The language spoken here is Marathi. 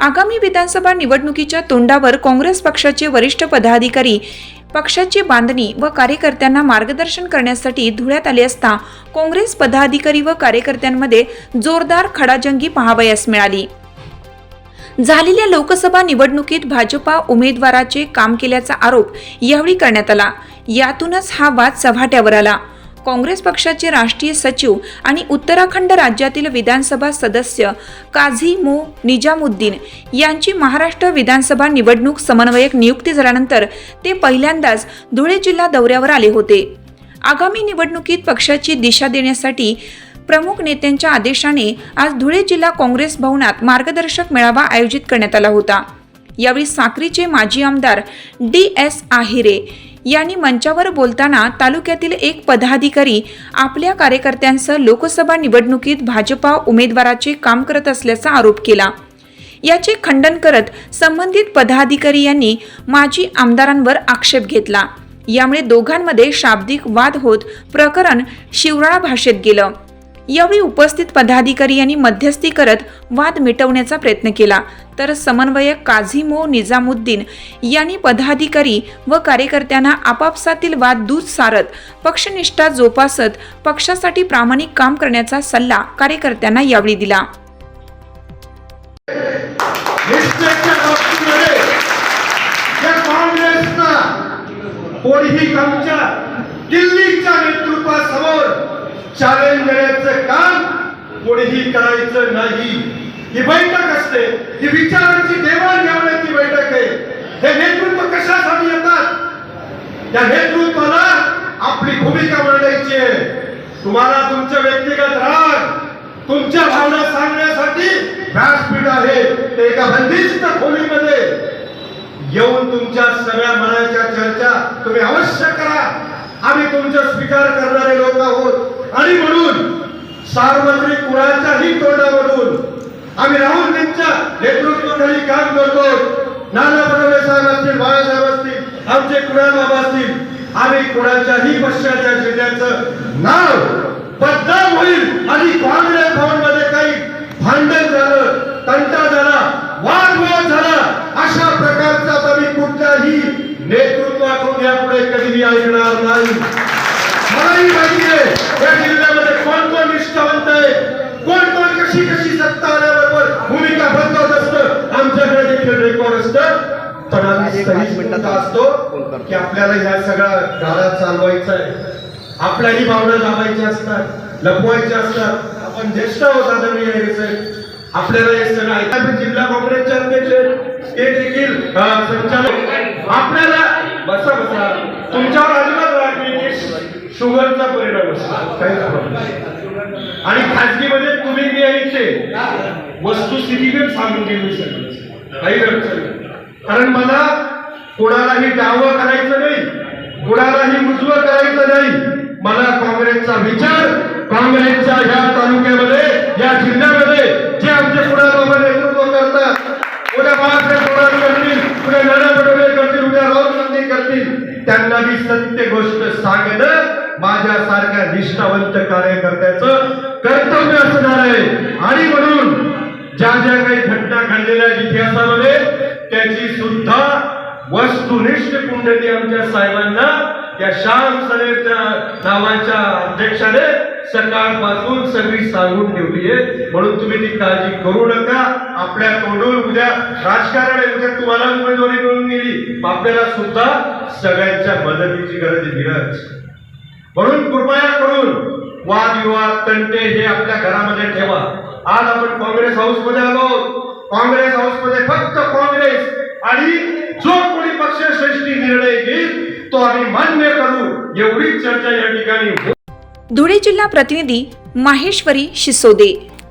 आगामी विधानसभा निवडणुकीच्या तोंडावर काँग्रेस पक्षाचे वरिष्ठ पदाधिकारी पक्षाची बांधणी व कार्यकर्त्यांना मार्गदर्शन करण्यासाठी धुळ्यात आले असता काँग्रेस पदाधिकारी व कार्यकर्त्यांमध्ये जोरदार खडाजंगी पाहावयास मिळाली. झालेल्या लोकसभा निवडणुकीत भाजपा उमेदवाराचे काम केल्याचा आरोप यावेळी करण्यात आला. यातूनच हा वाद चव्हाट्यावर आला. काँग्रेस पक्षाचे राष्ट्रीय सचिव आणि उत्तराखंड राज्यातील विधानसभा सदस्य काझी मो. निजामुद्दीन यांची महाराष्ट्र विधानसभा निवडणूक समन्वयक नियुक्ती झाल्यानंतर ते पहिल्यांदाच धुळे जिल्हा दौऱ्यावर आले होते. आगामी निवडणुकीत पक्षाची दिशा देण्यासाठी प्रमुख नेत्यांच्या आदेशाने आज धुळे जिल्हा काँग्रेस भवनात मार्गदर्शक मेळावा आयोजित करण्यात आला होता. यावेळी साक्रीचे माजी आमदार डी एस आहिरे यांनी मंचावर बोलताना तालुक्यातील एक पदाधिकारी आपल्या कार्यकर्त्यांसह लोकसभा निवडणुकीत भाजपा उमेदवाराचे काम करत असल्याचा आरोप केला. याचे खंडन करत संबंधित पदाधिकारी यांनी माजी आमदारांवर आक्षेप घेतला. यामुळे दोघांमध्ये शाब्दिक वाद होत प्रकरण शिवराळा भाषेत गेलं. यावेळी उपस्थित पदाधिकारी यांनी मध्यस्थी करत वाद मिटवण्याचा प्रयत्न केला. तर समन्वयक काझीमो निजामुद्दीन यांनी पदाधिकारी व कार्यकर्त्यांना आपापसातील वाद दूध सारत पक्षनिष्ठा जोपासत पक्षासाठी प्रामाणिक काम करण्याचा सल्ला कार्यकर्त्यांना यावेळी दिला. कोणीही चॅलेंज देण्याचं काम कोणीही करायचं नाही. ही बैठक असते ही विचारांची देवाणघेवाण्याची बैठक आहे. हे नेतृत्व कशासाठी येतात? त्या नेतृत्वाला आपली भूमिका मांडायची आहे. तुम्हाला तुमचं व्यक्तिगत राग तुमच्या भावना सांगण्यासाठी व्यासपीठ आहे. ते एका बंदिस्त खोलीमध्ये. येऊन तुमच्या सगळ्या मनाच्या चर्चा तुम्ही अवश्य करा. आम्ही तुमचं स्वीकार करणारे लोक आहोत. आणि म्हणून सार्वत्रिक कुणाच्याही तोंडावरून आम्ही राहुल त्यांच्या नेतृत्वाखाली काम करतो. नाना फडणवीस साहेब असतील बाळासाहेब असतील आमचे कुणाल बाबा असतील आम्ही कुणाच्याही पक्षाच्या जिल्ह्याचं नाव बदनाम होईल आणि काँग्रेस भवनमध्ये काही भांडण झालं तंटा झाला वादविवाद झाला अशा प्रकारचा तरी कुठल्याही नेतृत्वाकडून यापुढे कधीही ऐकणार नाही. मलाही माहिती देखील रेकॉर्ड असतं की आपल्याला ह्या सगळ्या चालवायचा आहे आपल्याही भावना दाबायच्या असतात लपवायच्या असतात आपण ज्येष्ठ आहोत आदरणीय साहेब आपल्याला हे सगळं जिल्हा अध्यक्ष. ते देखील संचालक आपल्याला बसा बसा तुमच्यावर अजिबात राग नाही शुगरचा परिणाम असतो नाही. आणि खाजगीमध्ये तुम्ही मी आणि ते वस्तुस्थितीने सांगून देऊ शकत काही अडचण नाही. कारण मला कोणालाही डावं करायचं नाही कोणालाही उजवं करायचं नाही. मला काँग्रेसचा विचार काँग्रेसच्या ह्या तालुक्यामध्ये या जिल्ह्यामध्ये जे आमचे कुणाबाबा नेतृत्व करतात उद्या बाळासाहेब थोरात करतील उद्या नाना पटोले करतील उद्या राहुल गांधी करतील त्यांना मी सत्य गोष्ट सांगणं माझ्यासारख्या निष्ठावंत कार्यकर्त्याचं कर्तव्य असणार आहे. आणि म्हणून ज्या ज्या काही घटना घडलेल्या इतिहासामध्ये त्याची सुद्धा वस्तुनिष्ठ कुंडली आमच्या साहेबांना या श्याम सनेच्या नावाच्या अध्यक्षाने सकाळपासून सगळी सांगून ठेवली आहे. म्हणून तुम्ही ती काळजी करू नका. आपल्या तोंडून उद्या राजकारण आहे. उद्या तुम्हाला उमेदवारी मिळून गेली. आपल्याला सुद्धा सगळ्यांच्या मदतीची गरज आहे म्हणून कृपया करून वादविवाद तंटे हे आपल्या घरामध्ये ठेवा. आज आपण काँग्रेस हाऊसमध्ये आलो. काँग्रेस हाऊसमध्ये फक्त काँग्रेस आणि जो कोणी पक्षश्रेष्ठी निर्णय घेईल तो आम्ही मान्य करू एवढीच चर्चा या ठिकाणी धुळे जिल्हा प्रतिनिधी माहेश्वरी शिसोदे.